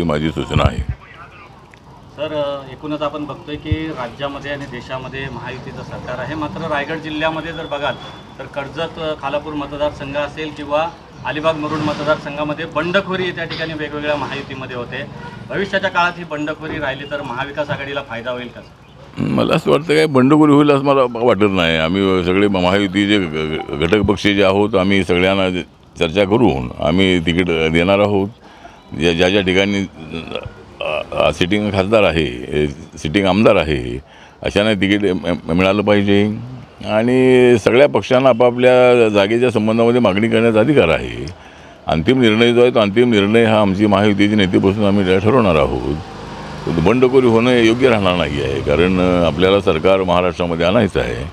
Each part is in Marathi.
ही माझी सूचना आहे. सर एकूणच आपण बघतोय की राज्यामध्ये आणि देशामध्ये महायुतीचं सरकार आहे. मात्र रायगड जिल्ह्यामध्ये जर बघाल तर कर्जत खालापूर मतदारसंघ असेल किंवा अलिबाग मुरुड मतदारसंघामध्ये बंडखोरी त्या ठिकाणी वेगवेगळ्या महायुतीमध्ये होते. भविष्याच्या काळात ही बंडखोरी राहिली तर महाविकास आघाडीला फायदा होईल का मला असं वाटतं काय बंडखोरी होईल असं मला वाटत नाही. आम्ही सगळे महायुतीचे घटक पक्ष जे आहोत आम्ही सगळ्यांना चर्चा करून आम्ही तिकीट देणार आहोत. ज्या ज्या ज्या ठिकाणी सिटिंग खासदार आहे सिटिंग आमदार आहे अशाने तिकीट मिळालं पाहिजे. आणि सगळ्या पक्षांना आपापल्या जागेच्या संबंधामध्ये मागणी करण्याचा अधिकार आहे. अंतिम निर्णय जो आहे तो अंतिम निर्णय हा आमची महायुतीचे नेतेपासून आम्ही ठरवणार आहोत. बंडखोरी होणं योग्य राहणार नाही आहे कारण आपल्याला सरकार महाराष्ट्रामध्ये आणायचं आहे.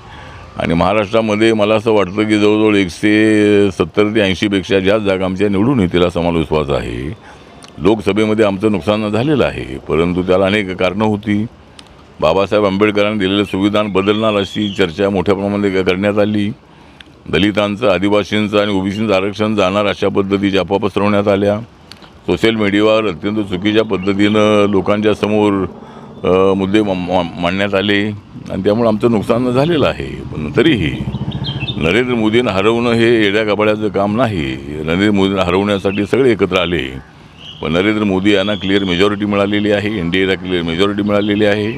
आणि महाराष्ट्रामध्ये मला असं वाटतं की जवळजवळ एकशे सत्तर ते ऐंशीपेक्षा जास्त जागा आमच्या निवडून येतील असा मला विश्वास आहे. लोकसभेमध्ये आमचं नुकसान झालेलं आहे परंतु त्याला अनेक कारणं होती. बाबासाहेब आंबेडकरांनी दिलेलं संविधान बदलणार अशी चर्चा मोठ्या प्रमाणात करण्यात आली. दलितांचं आदिवासींचं आणि ओबीसींचं आरक्षण जाणार अशा पद्धतीच्या अफवा पसरवण्यात आल्या. सोशल मीडियावर अत्यंत चुकीच्या पद्धतीनं लोकांच्या समोर मुद्दे मा- मांडण्यात आले आणि त्यामुळे आमचं नुकसान झालेलं आहे. पण तरीही नरेंद्र मोदींना हरवणं हे येड्या कपाड्याचं काम नाही. नरेंद्र मोदींना हरवण्यासाठी सगळे एकत्र आले. पण नरेंद्र मोदी यांना क्लिअर मेजॉरिटी मिळालेली आहे एन डी एला क्लिअर मेजॉरिटी मिळालेली आहे.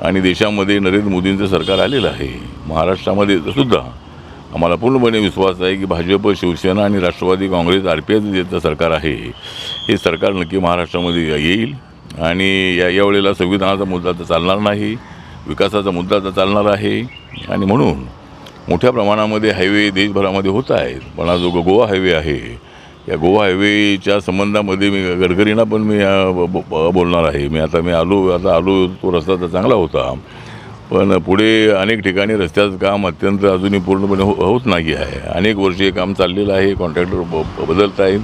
आणि देशामध्ये नरेंद्र मोदींचं सरकार आलेलं आहे. महाराष्ट्रामध्ये सुद्धा आम्हाला पूर्णपणे विश्वास आहे की भाजप शिवसेना आणि राष्ट्रवादी काँग्रेस आर पी आयचं सरकार आहे हे सरकार नक्की महाराष्ट्रामध्ये येईल. आणि या यावेळेला संविधानाचा मुद्दा तर चालणार नाही विकासाचा मुद्दा तर चालणार आहे. आणि म्हणून मोठ्या प्रमाणामध्ये हायवे देशभरामध्ये होत आहेत. पण हा जो गोवा हायवे आहे या गोवा हायवेच्या संबंधामध्ये मी गडकरींना पण मी बोलणार आहे. मी आता मी आलो आता आलो तो रस्ता तर चांगला होता. पण पुढे अनेक ठिकाणी रस्त्याचं काम अत्यंत अजूनही पूर्णपणे हो होत नाही आहे. अनेक वर्षे हे काम चाललेलं आहे. कॉन्ट्रॅक्टर ब ब- बदलत आहेत.